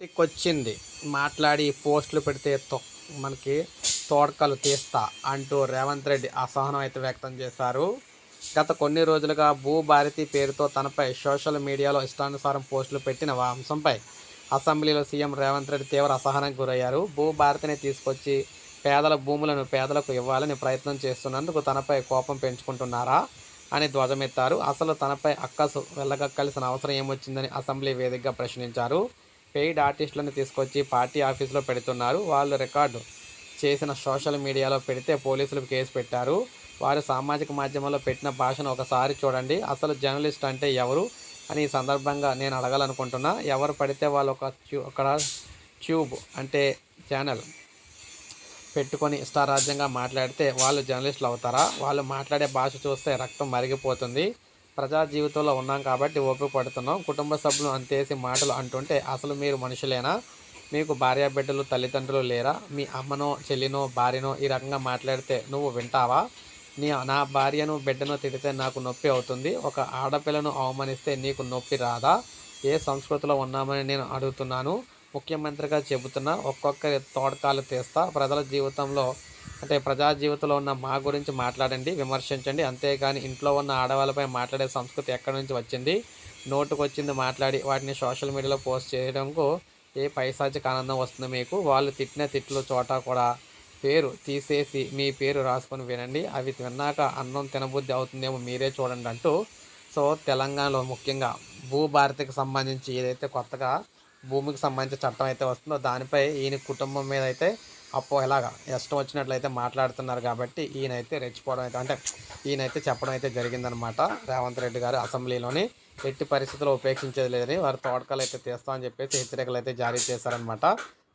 వచ్చింది మాట్లాడి పోస్టులు పెడితే మనకి తోడకలు తీస్తా అంటూ రేవంత్ రెడ్డి అసహనం అయితే వ్యక్తం చేశారు. గత కొన్ని రోజులుగా భూభారతి పేరుతో తనపై సోషల్ మీడియాలో ఇష్టానుసారం పోస్టులు పెట్టిన అంశంపై అసెంబ్లీలో సీఎం రేవంత్ రెడ్డి తీవ్ర అసహనానికి గురయ్యారు. భూభారతిని తీసుకొచ్చి పేదల భూములను పేదలకు ఇవ్వాలని ప్రయత్నం చేస్తున్నందుకు తనపై కోపం పెంచుకుంటున్నారా అని ధ్వజమెత్తారు. అసలు తనపై అక్కసు వెళ్ళగక్కాల్సిన అవసరం ఏమొచ్చిందని అసెంబ్లీ వేదికగా ప్రశ్నించారు. పెయిడ్ ఆర్టిస్టులను తీసుకొచ్చి పార్టీ ఆఫీసులో పెడుతున్నారు. వాళ్ళు రికార్డు చేసిన సోషల్ మీడియాలో పెడితే పోలీసులు కేసు పెట్టారు. వారు సామాజిక మాధ్యమంలో పెట్టిన భాషను ఒకసారి చూడండి. అసలు జర్నలిస్ట్ అంటే ఎవరు అని ఈ సందర్భంగా నేను అడగాలనుకుంటున్నా. ఎవరు పడితే వాళ్ళు ఒక ట్యూ అక్కడ ట్యూబ్ అంటే ఛానల్ పెట్టుకొని ఇష్టారాజ్యంగా మాట్లాడితే వాళ్ళు జర్నలిస్టులు అవుతారా? వాళ్ళు మాట్లాడే భాష చూస్తే రక్తం మరిగిపోతుంది. ప్రజా జీవితంలో ఉన్నాం కాబట్టి ఓపిక పడుతున్నాం. కుటుంబ సభ్యులు అంతేసి మాటలు అంటుంటే అసలు మీరు మనుషులేనా? మీకు భార్య బిడ్డలు తల్లిదండ్రులు లేరా? మీ అమ్మనో చెల్లినో భార్యనో ఈ రకంగా మాట్లాడితే నువ్వు వింటావా? నీ నా భార్యను బిడ్డను తిడితే నాకు నొప్పి అవుతుంది. ఒక ఆడపిల్లను అవమానిస్తే నీకు నొప్పి రాదా? ఏ సంస్కృతిలో ఉన్నామని నేను అడుగుతున్నాను. ముఖ్యమంత్రిగా చెబుతున్నా ఒక్కొక్కరి తోడకాలు తీస్తా. ప్రజల జీవితంలో అంటే ప్రజా జీవితంలో ఉన్న మా గురించి మాట్లాడండి విమర్శించండి. అంతేకాని ఇంట్లో ఉన్న ఆడవాళ్ళపై మాట్లాడే సంస్కృతి ఎక్కడి నుంచి వచ్చింది? నోటుకు వచ్చింది మాట్లాడి వాటిని సోషల్ మీడియాలో పోస్ట్ చేయడంకు ఏ పైశాచిక ఆనందం వస్తుంది మీకు? వాళ్ళు తిట్టిన తిట్లు చోట కూడా పేరు తీసేసి మీ పేరు రాసుకొని వినండి. అవి విన్నాక అన్నం తినబుద్ధి అవుతుందేమో మీరే చూడండి అంటూ సో తెలంగాణలో ముఖ్యంగా భూభారతికి సంబంధించి ఏదైతే కొత్తగా భూమికి సంబంధించిన చట్టం అయితే వస్తుందో దానిపై ఈయన కుటుంబం మీద అయితే అప్పో ఇలాగా ఇష్టం వచ్చినట్లయితే మాట్లాడుతున్నారు కాబట్టి ఈయనైతే రెచ్చిపోవడం అయితే అంటే ఈయనైతే చెప్పడం అయితే జరిగిందనమాట రేవంత్ రెడ్డి గారు అసెంబ్లీలోని ఎట్టి పరిస్థితుల్లో ఉపేక్షించేది లేదని వారు తోటకాలు అయితే తీస్తామని చెప్పేసి హెచ్చరికలు అయితే జారీ చేశారనమాట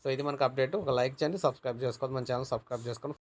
సో ఇది మనకు అప్డేట్. ఒక లైక్ చేయండి సబ్స్క్రైబ్ చేసుకోండి మన ఛానల్ సబ్స్క్రైబ్ చేసుకోండి.